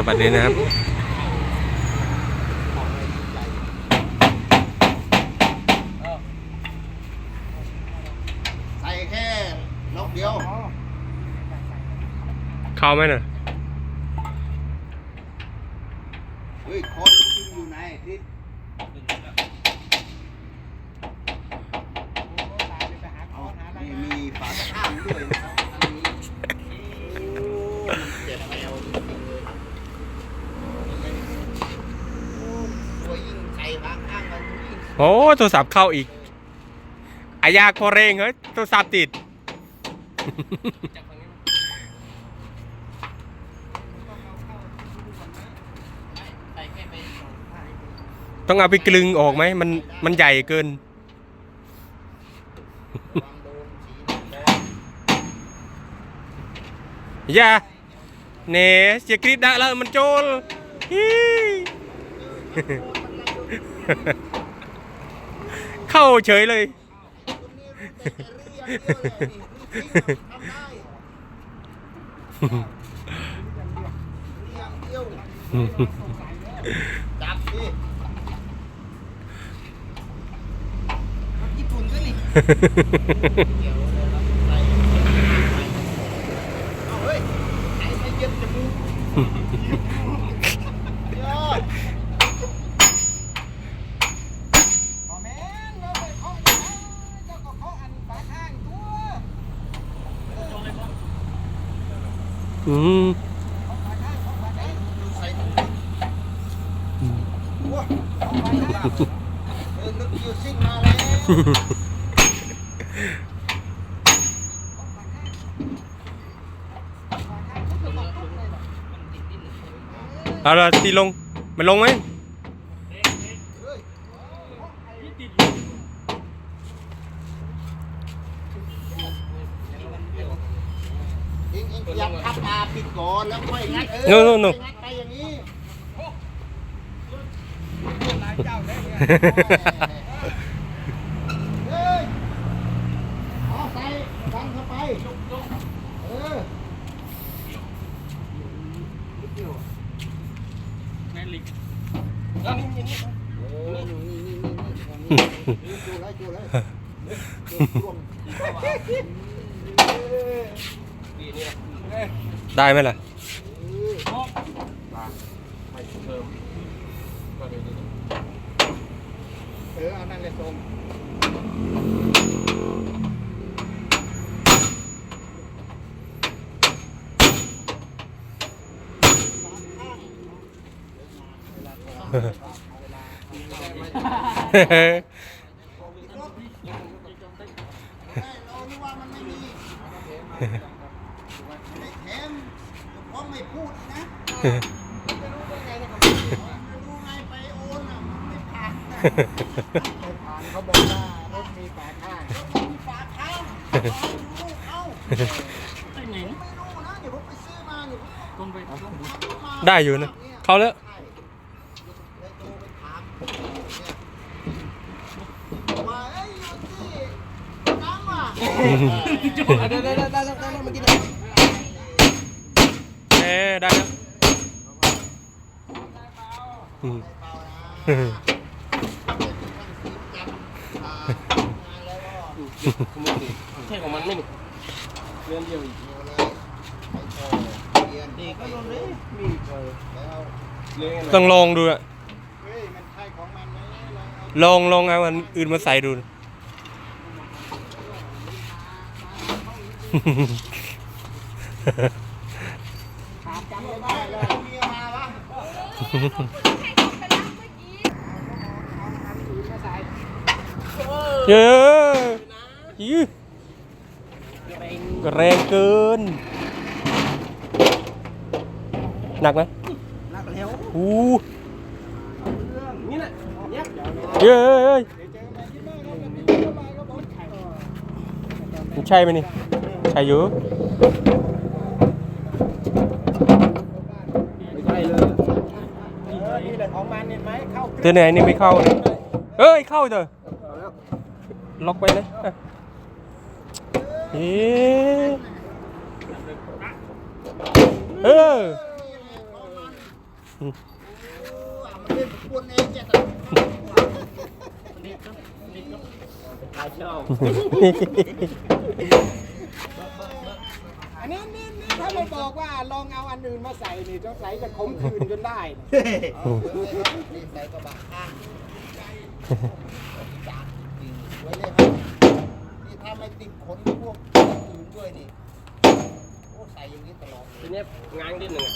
สวัสดีนะครับใส่แค่นกเดียว เข้าไหมน่ะเฮ้ยคนมันอยู่ไหนที่เอานี่มีฝาข้างด้วยนะครับอันนี้โอ้เจ็บแมวจริงๆเลยโอ้ตัวยิ่งใส่ฝาข้างมันยิ่ง โอ้โทรศัพท์เข้าอีกอายากพอเรงเฮ้ยโทรศัพท์ติด ต้องเอาไปกลึงออกไหมมันมันใหญ่เกินวางโดนสอย่าเนเสียกรีดได้แล้วมันโจลฮี่ เข้าเฉยเลยตรงนี้รู้แต่จะเรียกเดียวเลยนี่ทำได้เรียกเดียวจับดิญี่ปุ่นก็นี่เดี๋ยวเลยครับใส่เอาเฮ้ยไอ้ไม่เย็บจมูกยอด พอแม่นเราไปเคาะอยู่นะเจ้าก็เคาะอันฝาข้างตัว อืม ฝาข้างเคาะฝาข้าง ใส่ถุงว้า เคาะฝาข้ อืมเอาละตีลง มันลงไหม เองเองอยากพับตาปิดก่อนแล้วค่อยงัดเออโน่โน่โน่ค่อยงัดไปอย่างนี้หลายเจ้าแล้วเนี่ยเฮ้ยเอาใส่ดันเข้าไปเออเออนี่นี่นี่นี่นี่จูเลยจูเลยจูรวม ได้ไหมล่ะเออเอานั่นเลยทรงเร เขาบอกว่ารถมีฝาข้างมีฝาข้างเอาลูกเอาผมไม่รู้นะเดี๋ยวผมไปซื้อมาเดี๋ยวผมทำมาได้อยู่นะเข้าแล้วใช่เลยโทรไปถามเนี่ยว่าเอ้ยอยู่ที่น้ำอะได้ได้ได้ได้ได้ได้เมื่อกี้ได้เอ้ได้แล้วอืม ใช่ของมันไม่นี่เรื่องเดียวอีกดีก็ลงเลยมีเล้วเรื่องอะไรต้องลองดูอะเฮ้ยมันใช่ของมันไหมลองลองเอาอันอื่นมาใส่ดูจำไม่ได้เลยเมียมาวะ เยอะยืแรงเกิน หนักไหมหนักแล้วอู้นี่แหละเย้ยเอ้ยใช่ไหมนี่ ใช่เยอะเห็นไหมเข้าตัวไหนนี่ไม่เข้าเลยเอ้ย เข้าเถอะ ล็อกไปเลยอะเอ๊ะเออโอ้อะมันเล่นกับคนเองจะแต่ขายเช่าอันนี้นี่นี่ถ้าไม่บอกว่าลองเอาอันอื่นมาใส่นี่สงสัยจะขมขืนจนได้นี่ใส่กระบะข้างจากจริงไว้เลยครับนี่ถ้าไม่ติดขนพวกอื่นด้วยนี่โอ้ใส่อย่างนี้ตลอดทีเนี้ยง้างนิดหนึ่งอะ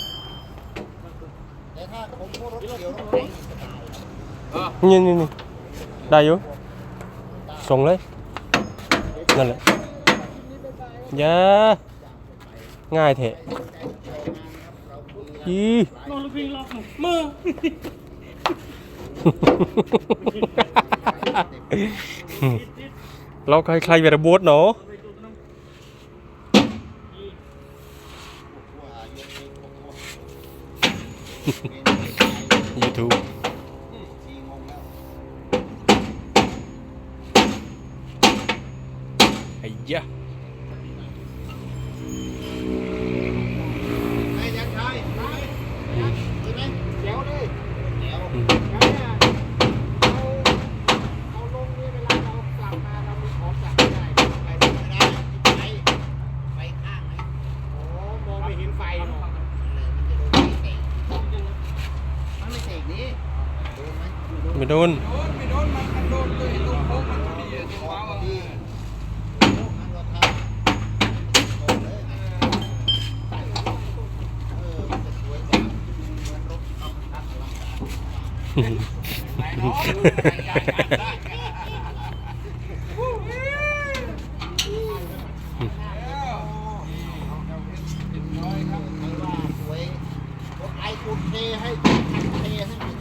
แต่ถ้าผมพวกรถเกี่ยวรถไถนี่สบายเออนี่นี่นี่ได้อยู่ส่งเลยนั่นแหละอยาง่ายเถอะยีมือเราใครใครเวรบ លោកឲ្យខ្លាញ់វារបួតណូយូធូបអាយ៉ា วยกว่าเหมือนรถเอาคันลังการ ไหนเนาะได้ได้ได้ ไม่ว่าสวยรถไอคุณเทให้คันเทให้มัน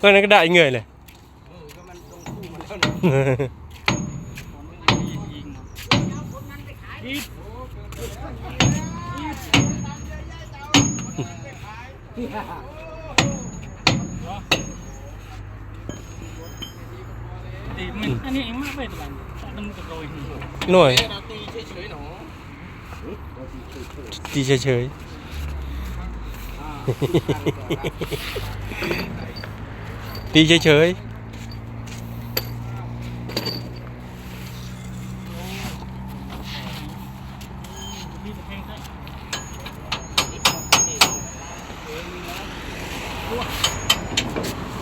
เออนั่นก็ได้เงยเลย thì mình anh em mắc về tụi bạn đâm được rồi หน่วยเรา ตีเฉยๆตีเฉยๆตีเฉย đi được khen đấy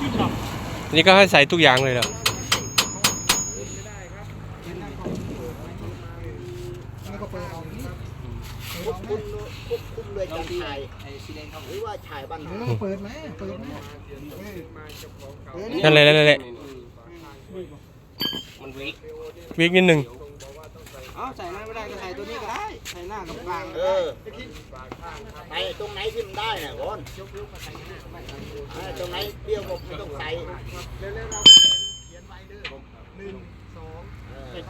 Chim lòng ๆนี่ก็ให้ใส่ทุกอย่างเลยเหรอ นี่ก็เปิดออกนี่ควบคุมควบคุมเลยการถ่าย หรือว่าถ่ายบ้านไหนเปิดไหมเปิดไหมนั่นแหละนั่นแหละมันวิกวิกนิดหนึ่งเอาใส่หน้าไม่ได้ก็ใส่ตัวนี้ก็ได้ใส่หน้ากับกลางเออไปตรงไหนที่มันได้น่ะก่อนเออตรงไหนเปรี้ยวก็ไม่ต้องใส่เร็วๆเราเขียนไว้เด้อหนึ่งสองเออใส่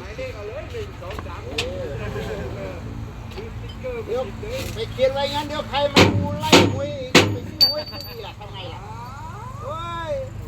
หมายเลขเอาเลยหนึ่งสองสามสี่ดูสติ๊ก เดี๋ยวไปเขียนไว้งั้นเดี๋ยวใครมาดูไล่หวยอีกไปชื่อหวยที่ดีล่ะทำไงล่ะโอ้ย